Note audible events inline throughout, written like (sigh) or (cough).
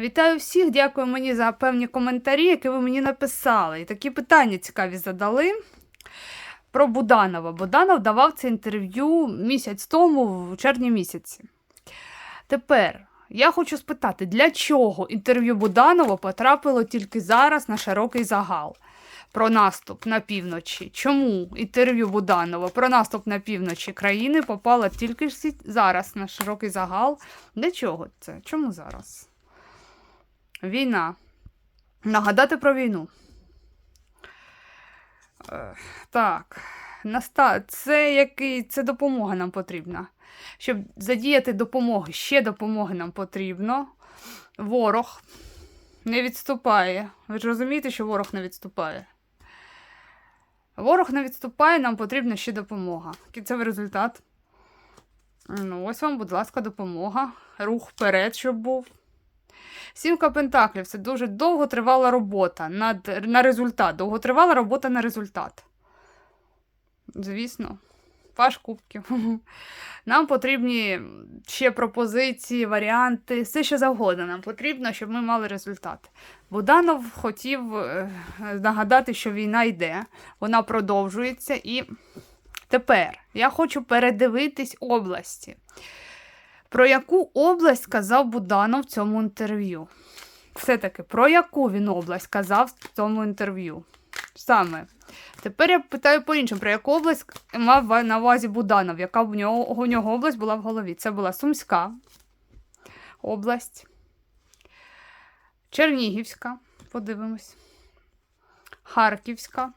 Вітаю всіх, дякую мені за певні коментарі, які ви мені написали. І такі питання цікаві задали. Про Буданова. Буданов давав це інтерв'ю місяць тому, в червні місяці. Тепер я хочу спитати, для чого інтерв'ю Буданова потрапило тільки зараз на широкий загал? Про наступ на півночі. Чому інтерв'ю Буданова про наступ на півночі країни попало тільки зараз на широкий загал? Для чого це? Чому зараз? Війна. Нагадати про війну. Е, Так. Це який... це допомога нам потрібна. Щоб задіяти допомоги, ще допомоги нам потрібно. Ворог не відступає. Ви ж розумієте, що ворог не відступає? Ворог не відступає, нам потрібна ще допомога. Кінцевий результат. Ну, ось вам, будь ласка, допомога. Рух вперед, щоб був. Сімка Пентаклів це дуже довготривала робота над, на результат. Довготривала робота на результат. Звісно, паш кубків. (laughs) Нам потрібні ще пропозиції, варіанти, все що завгодно нам потрібно, щоб ми мали результат. Буданов хотів е, нагадати, що війна йде, вона продовжується. І тепер я хочу передивитись області. Про яку область сказав Буданов в цьому інтерв'ю? Все-таки про яку він область сказав в цьому інтерв'ю? Саме. Тепер я питаю по-іншому, про яку область мав на увазі Буданов, яка в нього, у нього область була в голові? Це була Сумська область, Чернігівська, подивимось, Харківська.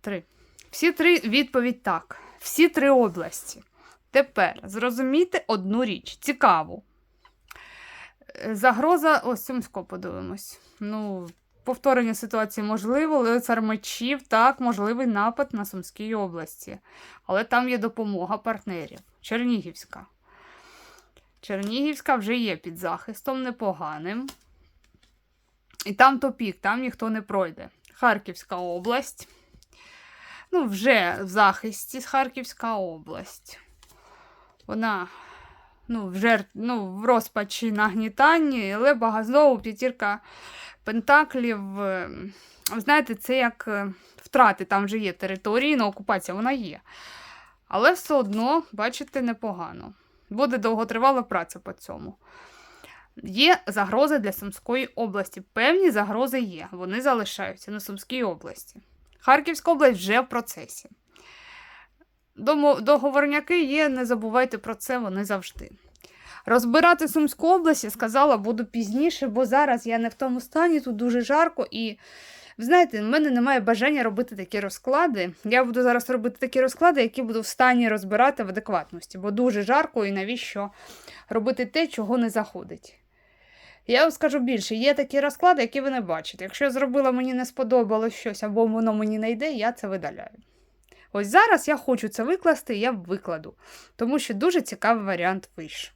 Три. Всі три відповідь так. Всі три області. Тепер зрозумійте одну річ, цікаву. Е, Загроза, ось Сумсько подивимось. Ну, повторення ситуації можливо, лицар мечів, так, можливий напад на Сумській області. Але там є допомога партнерів. Чернігівська. Чернігівська вже є під захистом непоганим. І там топік, там ніхто не пройде. Харківська область. Ну, вже в захисті Харківська область. Вона ну, в, жертв, ну, в розпачі нагнітанні, але знову п'ятірка пентаклів. е, Знаєте, це як е, втрати, там вже є територійна окупація, вона є. Але все одно, бачите, непогано. Буде довготривала праця по цьому. Є загрози для Сумської області. Певні загрози є. Вони залишаються на Сумській області. Харківська область вже в процесі. Договорняки є, не забувайте про це, вони завжди. Розбирати Сумську область, я сказала, буду пізніше, бо зараз я не в тому стані, тут дуже жарко і. Ви знаєте, в мене немає бажання робити такі розклади. Я буду зараз робити такі розклади, які буду в стані розбирати в адекватності, бо дуже жарко і навіщо робити те, чого не заходить. Я вам скажу більше, є такі розклади, які ви не бачите. Якщо я зробила, мені не сподобалось щось, або воно мені не йде, я це видаляю. Ось зараз я хочу це викласти, я викладу, тому що дуже цікавий варіант вийшов.